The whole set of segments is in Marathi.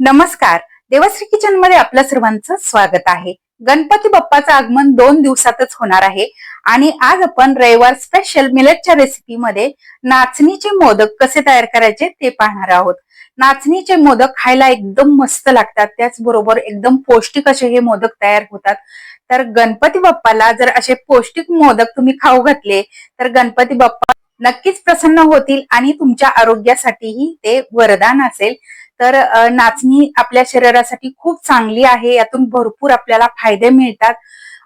नमस्कार. देवश्री किचनमध्ये आपलं सर्वांचं स्वागत आहे. गणपती बाप्पाचं आगमन दोन दिवसातच होणार आहे. आणि आज आपण रविवार स्पेशल मिलेटच्या रेसिपीमध्ये नाचणीचे मोदक कसे तयार करायचे ते पाहणार आहोत. नाचणीचे मोदक खायला एकदम मस्त लागतात. त्याचबरोबर एकदम पौष्टिक असे हे मोदक तयार होतात. तर गणपती बाप्पाला जर असे पौष्टिक मोदक तुम्ही खाऊ घातले तर गणपती बाप्पा नक्कीच प्रसन्न होतील आणि तुमच्या आरोग्यासाठीही ते वरदान असेल. तर नाचणी आपल्या शरीरासाठी खूप चांगली आहे. यातून भरपूर आपल्याला फायदे मिळतात.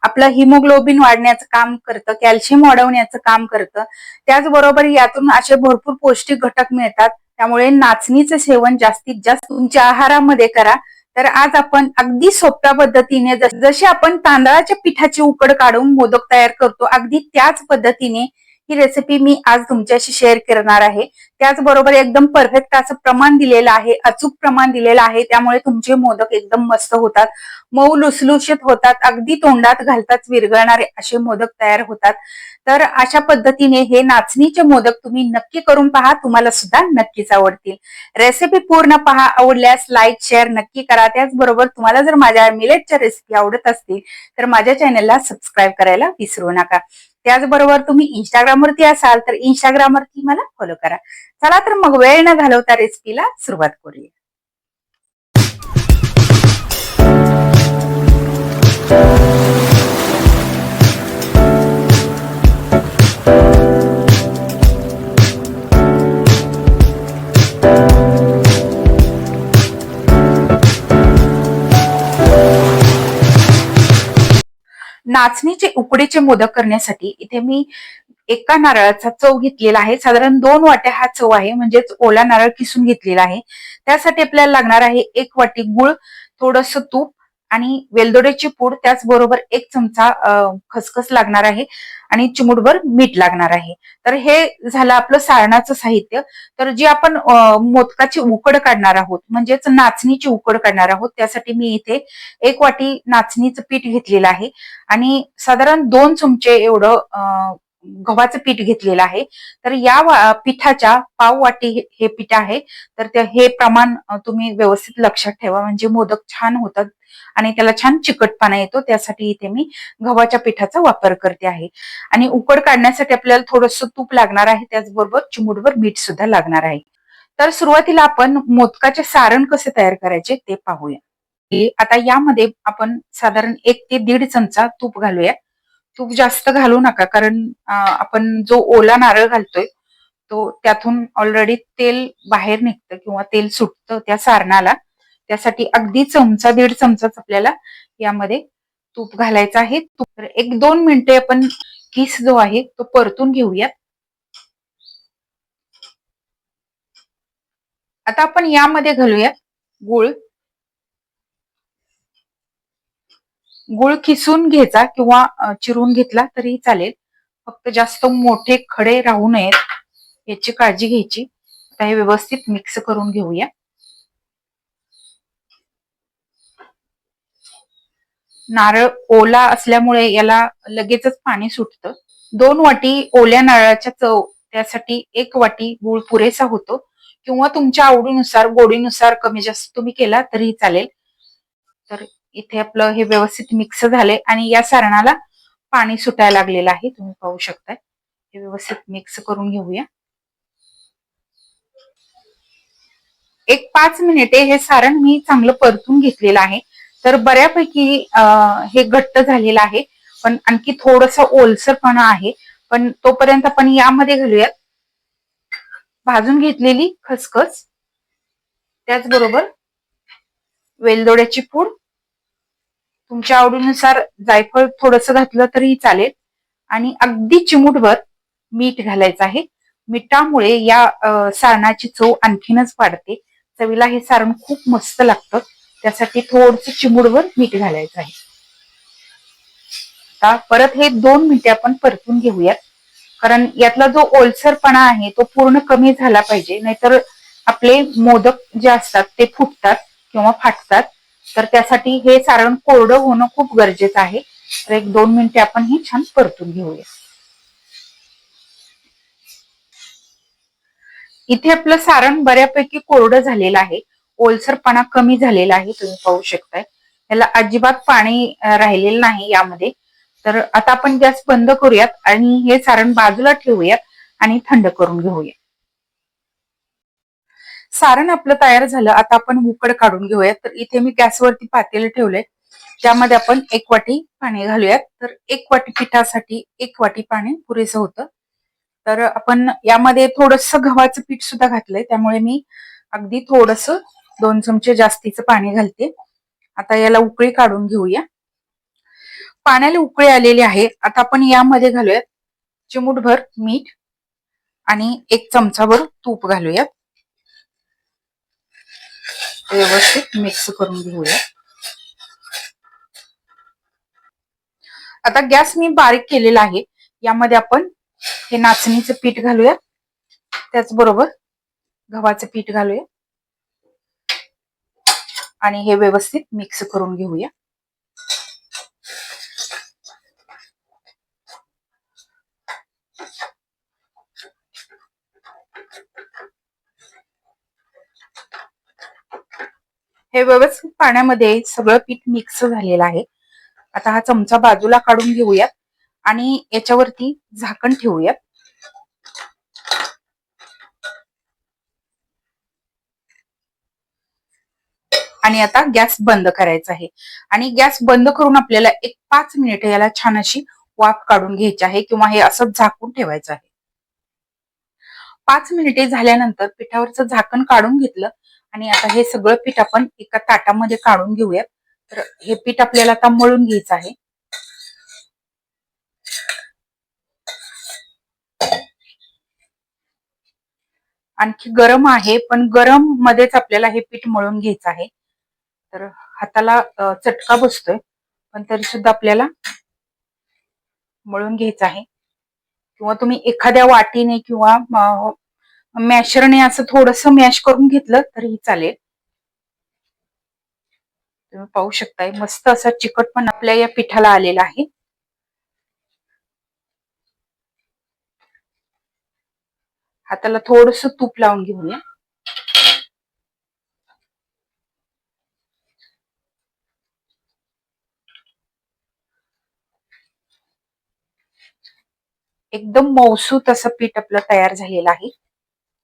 आपलं हिमोग्लोबिन वाढण्याचं काम करतं कॅल्शियम वाढवण्याचं काम करतं. त्याचबरोबर यातून असे भरपूर पौष्टिक घटक मिळतात. त्यामुळे नाचणीचं सेवन जास्तीत जास्त तुमच्या आहारामध्ये करा. तर आज आपण अगदी सोप्या पद्धतीने जसे आपण तांदळाच्या पिठाची उकड काढून मोदक तयार करतो अगदी त्याच पद्धतीने ही रेसिपी मी आज तुमच्याशी शेअर करणार आहे. त्याचबरोबर एकदम परफेक्ट असं प्रमाण दिलेलं आहे अचूक प्रमाण दिलेलं आहे. त्यामुळे तुमचे मोदक एकदम मस्त होतात. मऊ लुसलुशीत होतात अगदी तोंडात घालताच विरघळणारे असे मोदक तयार होतात. तर अशा पद्धतीने हे नाचणीचे मोदक तुम्ही नक्की करून पहा तुम्हाला सुद्धा नक्कीच आवडतील. रेसिपी पूर्ण पहा आवडल्यास लाईक शेअर नक्की करा. त्याचबरोबर तुम्हाला जर माझ्या मिलेटच्या रेसिपी आवडत असतील तर माझ्या चॅनलला सबस्क्राईब करायला विसरू नका. त्याचबरोबर तुम्ही इंस्टाग्रामवरती असाल तर इंस्टाग्रामवरती मला फॉलो करा. चला तर मग वेळ न घालवता रेसिपीला सुरुवात करूया. नाचणीचे उकडीचे मोदक करण्यासाठी इथे मी एका नारळाचा चव घेतलेला आहे. साधारण दोन वाट्या हा चव आहे. म्हणजेच ओला नारळ किसून घेतलेला आहे. त्यासाठी आपल्याला लागणार आहे एक वाटी गुळ थोडस तूप आणि वेलदोड्याची पूड. त्याचबरोबर एक चमचा खसखस लागणार आहे आणि चिमुटभर मीठ लागणार आहे. तर हे झालं आपलं सारणाचं साहित्य. तर जी आपण मोदकाची उकड काढणार आहोत म्हणजेच नाचणीची उकड काढणार आहोत त्यासाठी मी इथे एक वाटी नाचणीचं पीठ घेतलेलं आहे. आणि साधारण दोन चमचे एवढं गव्हाचं पीठ घेतलेलं आहे. तर या पिठाच्या पाव वाटी हे- पीठ आहे. तर हे प्रमाण तुम्ही व्यवस्थित लक्षात ठेवा. म्हणजे मोदक छान होतात आणि त्याला छान चिकटपणा येतो. त्यासाठी इथे मी गव्हाच्या पिठाचा वापर करते आहे. आणि उकड काढण्यासाठी आपल्याला थोडस तूप लागणार आहे. त्याचबरोबर चिमुडवर मीठ सुद्धा लागणार आहे. तर सुरुवातीला आपण मोदकाचे सारण कसे तयार करायचे ते पाहूया. आता यामध्ये आपण साधारण एक ते दीड चमचा तूप घालूया. तूप जास्त घालू नका कारण आपण जो ओला नारळ घालतोय तो त्यातून ऑलरेडी तेल बाहेर निघतं किंवा तेल सुटतं त्या सारणाला. त्यासाठी अगदी चमचा दीड चमचाच आपल्याला यामध्ये तूप घालायचं आहे. तूप तर एक दोन मिनिटे आपण किस जो आहे तो परतून घेऊयात. आता आपण यामध्ये घालूयात गुळ. गुळ किसून घ्यायचा किंवा चिरून घेतला तरी चालेल. फक्त जास्त मोठे खडे राहू नयेत याची काळजी घ्यायची. आता हे व्यवस्थित मिक्स करून घेऊया. नारळ ओला असल्यामुळे याला लगेचच पाणी सुटतं. दोन वाटी ओल्या नारळाच्या चव त्यासाठी एक वाटी गुळ पुरेसा होतो. किंवा तुमच्या आवडीनुसार गोडीनुसार कमी जास्त तुम्ही केला तरी चालेल. तर इथे आपलं हे व्यवस्थित मिक्स झाले आणि या सारणाला पाणी सुटायला लागलेलं आहे. तुम्ही पाहू शकताय. हे व्यवस्थित मिक्स करून घेऊया. एक पाच मिनिटे हे सारण मी चांगलं परतून घेतलेलं आहे. तर बऱ्यापैकी हे घट्ट झालेलं आहे. पण आणखी थोडस ओलसरपणा आहे. पण तोपर्यंत आपण यामध्ये घालूयात. भाजून घेतलेली खसखस. त्याचबरोबर वेलदोड्याची पूड. तुमच्या आवडीनुसार जायफळ थोडस घातलं तरी चालेल. आणि अगदी चिमूटभर मीठ घालायचं आहे. मिठामुळे या सारणाची चव आणखीनच वाढते. चवीला हे सारण खूप मस्त लागतं. त्यासाठी थोडस चिमूटभर मीठ घालायचं आहे. आता परत हे दोन मिनिटे आपण परतून घेऊयात. कारण यातला जो ओलसरपणा आहे तो पूर्ण कमी झाला पाहिजे. नाहीतर आपले मोदक जे असतात ते फुटतात किंवा फाटतात. तर त्यासाठी हे सारण कोरडं होणं खूप गरजेचं आहे. तर एक दोन मिनिटे आपण हे छान परतून घेऊया. इथे आपलं सारण बऱ्यापैकी कोरडं झालेलं आहे. ओलसरपणा कमी झालेला आहे तुम्ही पाहू शकताय. याला अजिबात पाणी राहिलेलं नाही यामध्ये. तर आता आपण गॅस बंद करूयात आणि हे सारण बाजूला ठेवूयात आणि थंड करून घेऊया सारण आपलं तयार झालं. आता आपण उकड काढून घेऊयात. तर इथे मी गॅसवरती पातेलं ठेवलंय. त्यामध्ये आपण एक वाटी पाणी घालूयात. तर एक वाटी पिठासाठी एक वाटी पाणी पुरेसं होतं. तर आपण यामध्ये थोडस गव्हाचं पीठ सुद्धा घातलंय. त्यामुळे मी अगदी थोडस दोन चमचे जास्तीचं पाणी घालते. आता याला उकळी काढून घेऊया. पाण्याला उकळी आलेली आहे. आता आपण यामध्ये घालूयात चिमूटभर मीठ आणि एक चमचाभर तूप घालूयात. व्यवस्थित मिक्स करून घेऊया. आता गॅस मी बारीक केलेला आहे. यामध्ये आपण हे नाचणीचं पीठ घालूया. त्याचबरोबर गव्हाचं पीठ घालूया. आणि हे व्यवस्थित मिक्स करून घेऊया. हे व्यवस्थित पाण्यामध्ये सगळं पीठ मिक्स झालेलं आहे. आता हा चमचा बाजूला काढून घेऊयात आणि याच्यावरती झाकण ठेवूयात. आणि आता गॅस बंद करायचा आहे. आणि गॅस बंद करून आपल्याला एक पाच मिनिट याला छान अशी वाफ काढून घ्यायची आहे किंवा हे असं झाकून ठेवायचं आहे. पाच मिनिटे झाल्यानंतर पिठावरचं झाकण काढून घेतलं आणि आता हे सगळं पीठ आपण एका ताटामध्ये काढून घेऊयात. तर हे पीठ आपल्याला आता मळून घ्यायचं आहे. आणखी गरम आहे पण गरम मध्येच आपल्याला हे पीठ मळून घ्यायचं आहे. तर हाताला चटका बसतोय पण तरी सुद्धा आपल्याला मळून घ्यायचं आहे. किंवा तुम्ही एखाद्या वाटीने किंवा मॅशरने असं थोडस मॅश करून घेतलं तरीही चालेल. तुम्ही पाहू शकताय मस्त असा चिकट पण आपल्या या पिठाला आलेला आहे. हाताला थोडस तूप लावून घेऊया एकदम मौसूत असं पीठ आपलं तयार झालेलं आहे.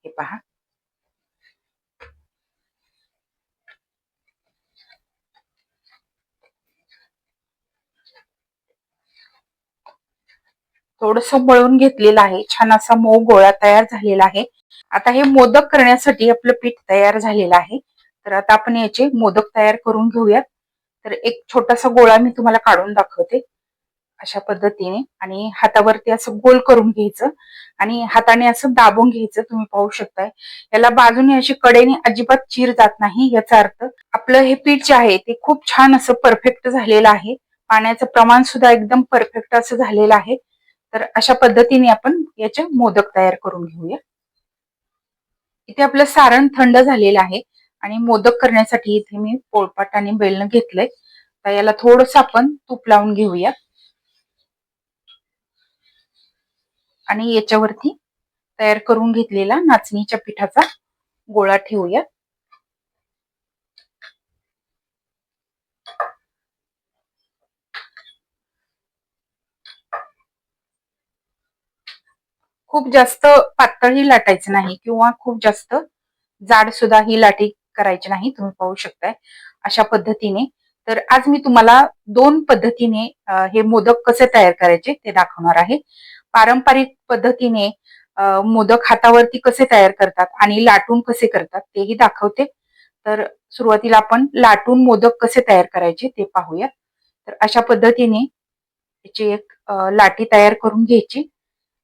हे पहा. थोडस मळून घेतलेलं आहे. छान असा मऊ गोळा तयार झालेला आहे. आता हे मोदक करण्यासाठी आपलं पीठ तयार झालेलं आहे. तर आता आपण याचे मोदक तयार करून घेऊयात. तर एक छोटासा गोळा मी तुम्हाला काढून दाखवते. अशा पद्धतीने आणि हातावरती असं गोल करून घ्यायचं आणि हाताने असं दाबून घ्यायचं तुम्ही पाहू शकताय. याला बाजूने अशी कडेने अजिबात चीर जात नाही याचा अर्थ आपलं हे पीठ जे आहे ते खूप छान असं परफेक्ट झालेलं आहे. पाण्याचं प्रमाण सुद्धा एकदम परफेक्ट असं झालेलं आहे. तर अशा पद्धतीने आपण याचे मोदक तयार करून घेऊया. इथे आपलं सारण थंड झालेलं आहे आणि मोदक करण्यासाठी इथे मी पोळपाट आणि बेलनं घेतलंय. तर याला थोडस आपण तूप लावून घेऊया. आणि याच्यावरती तयार करून घेतलेला नाचणीच्या पिठाचा गोळा ठेवूया. खूप जास्त पातळही लाटायचं नाही किंवा खूप जास्त जाड सुद्धा ही लाटी करायची नाही तुम्ही पाहू शकताय अशा पद्धतीने. तर आज मी तुम्हाला दोन पद्धतीने हे मोदक कसे तयार करायचे ते दाखवणार आहे. पारंपरिक पद्धतीने मोदक हातावरती कसे तयार करतात आणि लाटून कसे करतात तेही दाखवते. तर सुरुवातीला आपण लाटून मोदक कसे तयार करायचे ते पाहूयात. तर अशा पद्धतीने त्याची एक लाटी तयार करून घ्यायची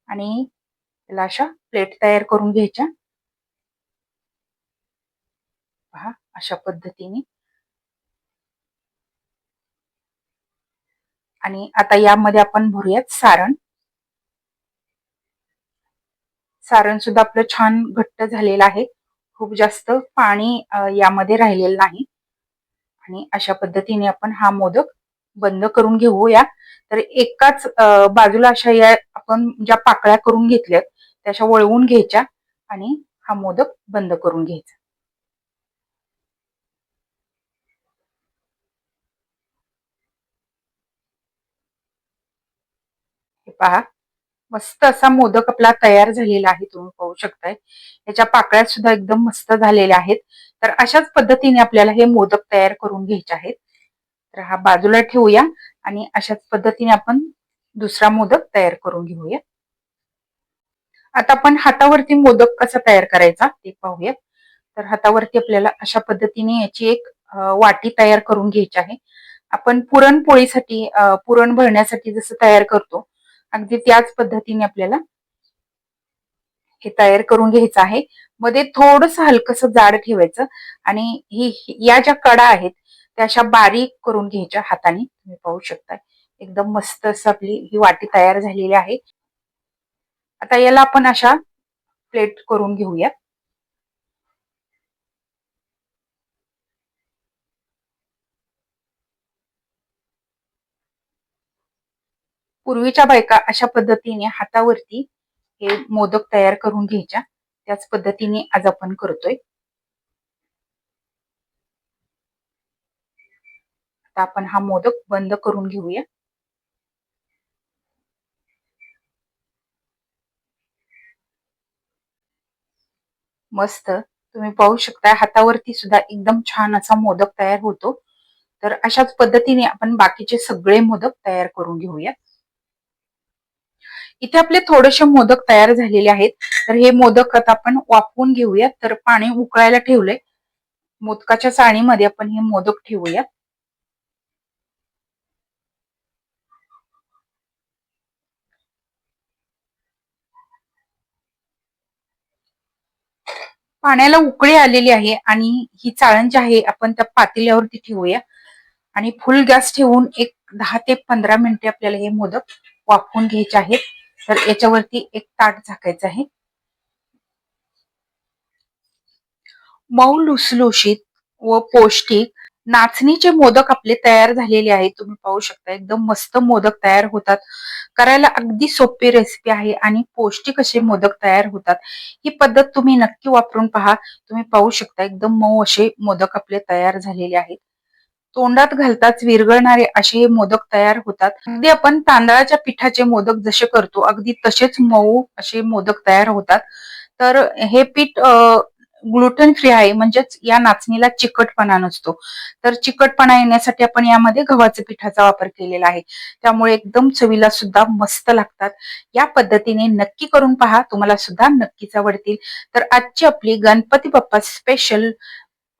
आणि त्याला अशा प्लेट तयार करून घ्यायच्या. पहा अशा पद्धतीने. आणि आता यामध्ये आपण भरूयात सारण. सारण सुद्धा आपलं छान घट्ट झालेलं आहे. खूप जास्त पाणी यामध्ये राहिलेलं नाही. आणि अशा पद्धतीने आपण हा मोदक बंद करून घेऊया. तर एकाच बाजूला अशा या आपण ज्या पाकळ्या करून घेतल्यात त्याशा वळवून घ्यायच्या आणि हा मोदक बंद करून घ्यायचा. हे पहा. मस्त असा मोदक आपला तयार झालेला आहे तुम्ही पाहू शकताय. याच्या पाकळ्या सुद्धा एकदम मस्त झालेल्या आहेत. तर अशाच पद्धतीने आपल्याला हे मोदक तयार करून घ्यायचे आहेत. तर हा बाजूला ठेवूया आणि अशाच पद्धतीने आपण दुसरा मोदक तयार करून घेऊया. आता आपण हातावरती मोदक कसा तयार करायचा ते पाहूया तर हातावरती आपल्याला अशा पद्धतीने याची एक वाटी तयार करून घ्यायची आहे. आपण पुरणपोळीसाठी पुरण भरण्यासाठी जसं तयार करतो अगदी त्याच पद्धतीने आपल्याला हे तयार करून घ्यायचं आहे. मध्ये थोडस हलकस जाड ठेवायचं आणि ही या ज्या कडा आहेत त्या अशा बारीक करून घ्यायच्या हाताने. तुम्ही पाहू शकता एकदम मस्त असं आपली ही वाटी तयार झालेली आहे. आता याला आपण अशा प्लेट करून घेऊया पूर्वीच्या बायका अशा पद्धतीने हातावरती हे मोदक तयार करून घ्यायच्या. त्याच पद्धतीने आज आपण करतोय. आता आपण हा मोदक बंद करून घेऊया. मस्त. तुम्ही पाहू शकता हातावरती सुद्धा एकदम छान असा मोदक तयार होतो. तर अशाच पद्धतीने आपण बाकीचे सगळे मोदक तयार करून घेऊयात इथे आपले थोडेसे मोदक तयार झालेले आहेत. तर हे मोदक आता आपण वाफवून घेऊयात. तर पाणी उकळायला ठेवलंय. मोदकाच्या चाळणीमध्ये आपण हे मोदक ठेवूया पाण्याला उकळी आलेली आहे आणि ही चाळण जी आहे आपण त्या पातेल्यावरती ठेवूया. आणि फुल गॅस ठेवून एक दहा ते पंधरा मिनिटे आपल्याला हे मोदक वाफवून घ्यायचे आहेत. तर याच्यावरती एक ताट झाकायचं आहे. मऊ लुसलुशीत व पौष्टिक नाचणीचे मोदक आपले तयार झालेले आहेत. तुम्ही पाहू शकता एकदम मस्त मोदक तयार होतात. करायला अगदी सोपी रेसिपी आहे आणि पौष्टिक असे मोदक तयार होतात. ही पद्धत तुम्ही नक्की वापरून पहा. तुम्ही पाहू शकता एकदम मऊ असे मोदक आपले तयार झालेले आहेत. तोंडात घालताच विरघळणारे असे हे मोदक तयार होतात. अगदी आपण तांदळाच्या पिठाचे मोदक जसे करतो अगदी तसेच मऊ असे मोदक तयार होतात. तर हे पीठ ग्लुटन फ्री आहे म्हणजेच या नाचणीला चिकटपणा नसतो. तर चिकटपणा येण्यासाठी आपण यामध्ये गव्हाच्या पिठाचा वापर केलेला आहे. त्यामुळे एकदम चवीला सुद्धा मस्त लागतात. या पद्धतीने नक्की करून पहा तुम्हाला सुद्धा नक्कीच आवडतील. तर आजची आपली गणपती बाप्पा स्पेशल